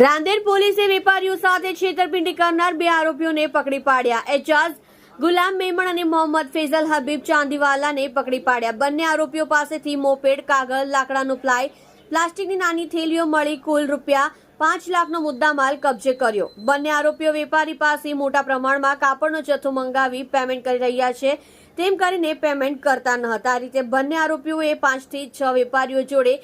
રાંદેર પોલીસે વેપારીઓ સાથે છેતરપિંડી કરનાર બે આરોપીઓને પકડી પાડ્યા. એજાઝ, ગુલામ મેમણ અને મોહમ્મદ ફેઝલ હબીબ ચાંદીવાલાને પકડી પાડ્યા. બંને આરોપીઓ પાસેથી મોપેડ, કાગળ, લાકડાનું પ્લાય, પ્લાસ્ટિકની નાની થેલીઓ મળી કુલ રૂપિયા પાંચ લાખનો મુદ્દામાલ કબજે કર્યો. બંને આરોપીઓ વેપારી પાસે મોટા પ્રમાણમાં કાપડનો જથ્થો મંગાવી પેમેન્ટ કરી રહ્યા છે. તેમ કરીને પેમેન્ટ કરતા ન હતા. આ રીતે બંને આરોપીઓએ પાંચથી છ વેપારીઓ જોડે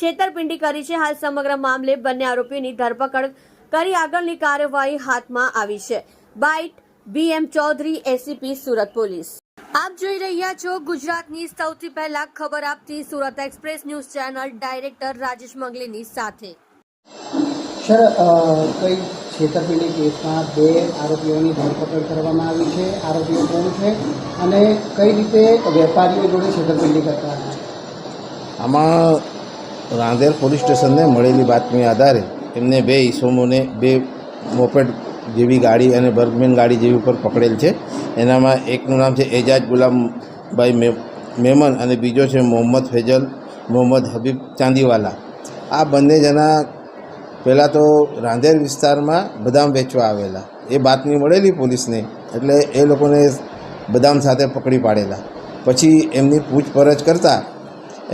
છેતરપિંડી કરી છે. હાલ સમગ્ર મામલે બંને આરોપીઓની ધરપકડ કરી આગળની કાર્યવાહી હાથમાં આવી છે. Bite BM Chaudhary ACP Surat police. આપ જોઈ રહ્યા છો ગુજરાતની સૌથી પહેલા ખબર આપતી Surat express news channel director Rajesh મંગલીની સાથે. સર કઈ છેતરપિંડી કેસમાં બે આરોપીઓની ધરપકડ કરવામાં આવી છે? આરોપીઓ કોણ છે? અને કઈ રીતે વેપારીઓ જોડે છેતરપિંડી કરતા હતા? આમાં રાંદેર પોલીસ સ્ટેશનને મળેલી બાતમી આધારે એમને બે ઈસમોને, બે મોપેડ જેવી ગાડી અને બર્ગમેન ગાડી જેવી ઉપર પકડેલ છે. એનામાં એકનું નામ છે એજાજ ગુલામભાઈ મેમન અને બીજો છે મોહમ્મદ ફેજલ, મોહમ્મદ હબીબ ચાંદીવાલા. આ બંને જણા પહેલાં તો રાંદેર વિસ્તારમાં બદામ વેચવા આવેલા. એ બાતમી મળેલી પોલીસને એટલે એ લોકોને બદામ સાથે પકડી પાડેલા. પછી એમની પૂછપરછ કરતાં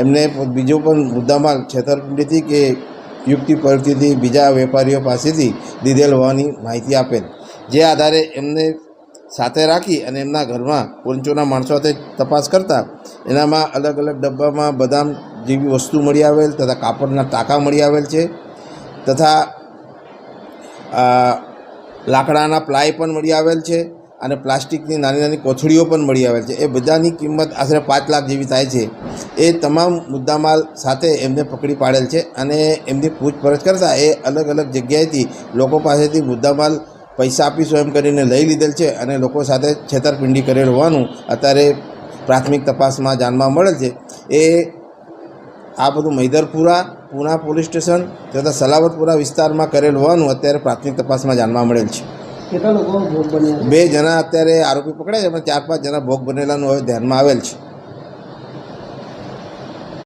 એમને બીજો પણ મુદ્દામાલ છેતરપિંડીથી કે યુક્તિ પરથી બીજા વેપારીઓ પાસેથી લીધેલ હોવાની માહિતી આપેલ. જે આધારે એમને સાથે રાખી અને એમના ઘરમાં પંચોના માણસો સાથે તપાસ કરતા એનામાં અલગ અલગ ડબ્બામાં બદામ જેવી વસ્તુ મળી આવેલ તથા કાપડના ટાંકા મળી આવેલ છે તથા લાકડાના પ્લાય પણ મળી આવેલ છે. અને પ્લાસ્ટિકની નાની નાની કોથળીઓ પણ મળી આવેલ છે. એ બધાની કિંમત આશરે પાંચ લાખ જેવી થાય છે. એ તમામ મુદ્દામાલ સાથે એમને પકડી પાડેલ છે અને એમની પૂછપરછ કરતાં એ અલગ અલગ જગ્યાએથી લોકો પાસેથી મુદ્દામાલ પૈસા આપીશું એમ કરીને લઈ લીધેલ છે અને લોકો સાથે છેતરપિંડી કરેલ હોવાનું અત્યારે પ્રાથમિક તપાસમાં જાણવા મળેલ છે. એ આ બધું મૈદરપુરા, પુના પોલીસ સ્ટેશન તથા સલાવતપુરા વિસ્તારમાં કરેલ હોવાનું અત્યારે પ્રાથમિક તપાસમાં જાણવા મળેલ છે. કેટલા લોકો ભોગ બન્યા બે જણા અત્યારે આરોપી પકડાય છે, પણ ચાર પાંચ જણા ભોગ બનેલાનું હવે ધ્યાનમાં આવેલ છે.